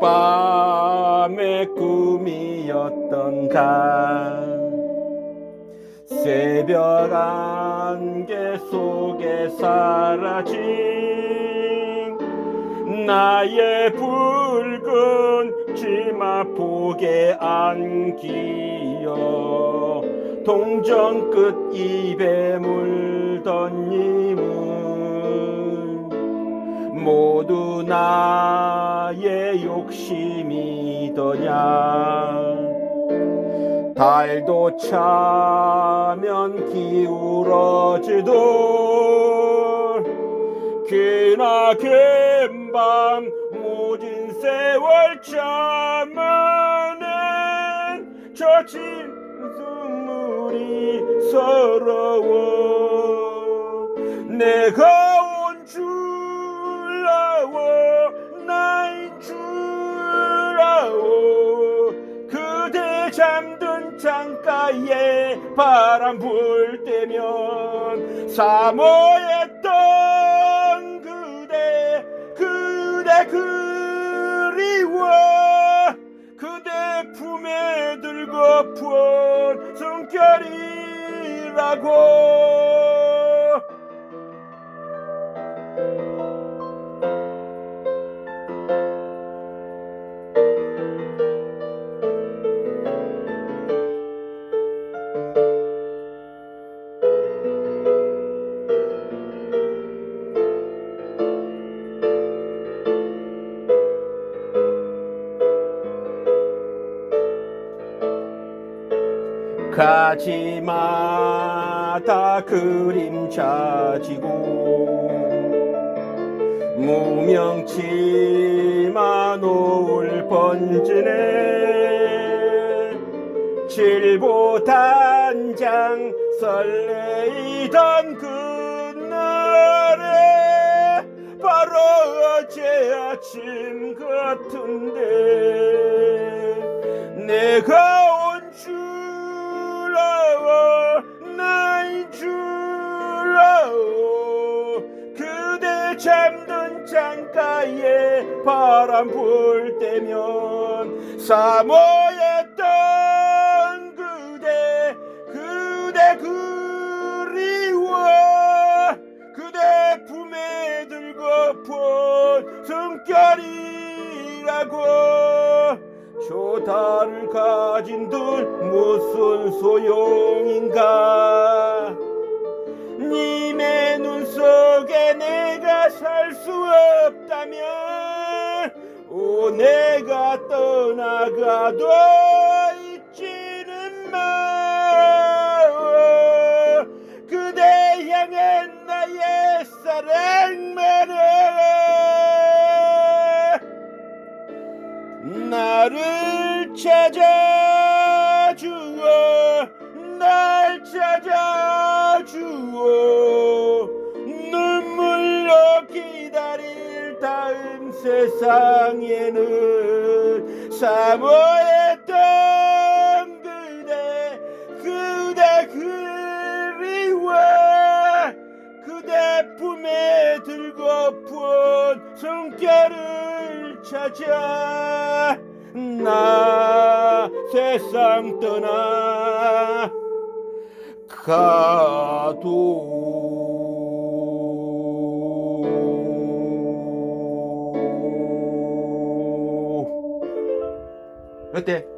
밤의 꿈이었던가. 새벽 안개 속에 사라진 나의 붉은 치마 폭에 안기어 동전 끝 입에 물던 님은 모두 나의 욕심이더냐? 달도 차면 기울어지던 기나긴 밤 모진 세월 참아낸 젖은 눈물이 서러워. 내가 잠든 창가에 바람 불 때면 사모했던 그대 그대 그리워. 그대 품에 들고픈 숨결이라고 가지마다 그림자 지고 무명치마 노을 번지네. 칠보 단장 설레이던 그날에 바로 어제 아침 같은데 내가 창가에 바람 불 때면 사모했던 그대 그대 그리워. 그대 품에 들고픈 숨결이라고. 조다를 가진 들 무슨 소용인가 없다면 오 내가 떠나가도 잊지는 마 그대 향해 나의 사랑만을 나를 찾아주어 날 찾아주어 세상에는 사모했던 그대 그대 그리워 그대 품에 들고픈 숨결을 찾아 나 세상 떠나 가도 어때?